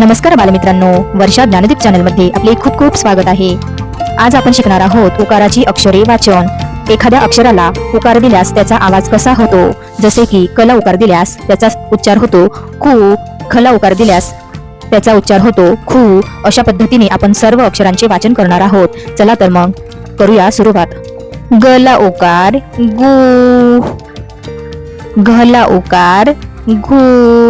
नमस्कार बालमित्रांनो वर्षा ज्ञानदीप चॅनलमध्ये आपले खूप खूप स्वागत आहे. आज आपण शिकणार आहोत उकाराची अक्षरे वाचन. एखाद्या अक्षराला उकार दिल्यास त्याचा आवाज कसा होतो? जसे की कला उकार दिल्यास त्याचा उच्चार होतो खू खला उकार दिल्यास त्याचा उच्चार होतो खू. अशा पद्धतीने आपण सर्व अक्षरांचे वाचन करणार आहोत. चला तर मग करूया सुरुवात. गला उकार गु. घला उकार घू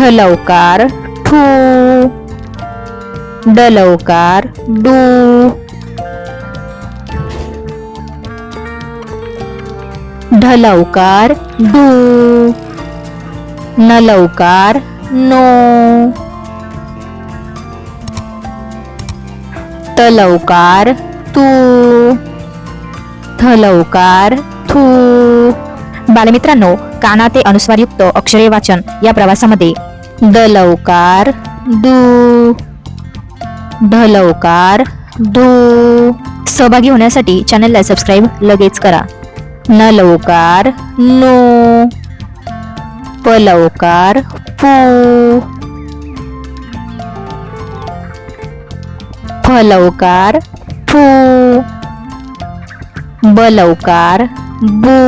ठलवकार ठू. डलवकार डू. ढलवकार डू. नलवकार नो. तलवकार तू. थलवकार थू. बालमित्रांनो काना ते अनुस्वारयुक्त अक्षरे वाचन या प्रवासामध्ये दलवकार दू. ढलवकार धू सहभागी होण्यासाठी चॅनलला सबस्क्राईब लगेच करा. न लवकार नो. पलवकार पू. फलवकार फू बलवकार बू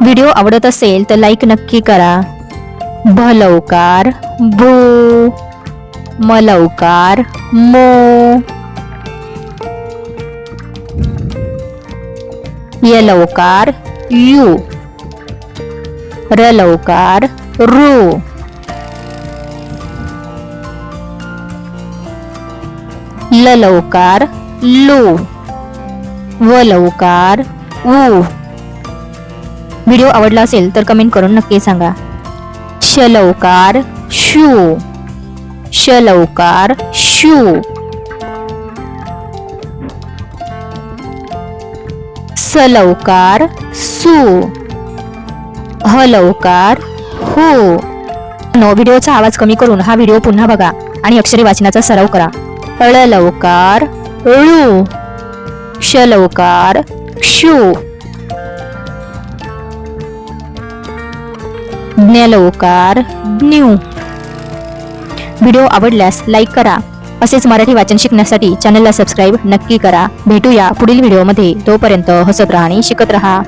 व्हिडिओ आवडत असेल तर लाईक नक्की करा. भलवकार भू मलवकार मो. यलवकार यू. रलवकार रो. रू लो. वलवकार लू ऊ व्हिडिओ आवडला असेल तर कमेंट करून नक्की सांगा. शलवकार शू. शलवकार शू. स लवकार सू. हलवकार हो. नो व्हिडिओचा आवाज कमी करून हा व्हिडिओ पुन्हा बघा आणि अक्षरी वाचनाचा सराव करा. अळ लवकार शलवकार शू. लवकार न्यू. व्हिडिओ आवडल्यास लाईक करा. असेच मराठी वाचन शिकण्यासाठी चॅनलला सबस्क्राईब नक्की करा. भेटूया पुढील व्हिडिओमध्ये. तोपर्यंत हसत राहा आणि शिकत राहा.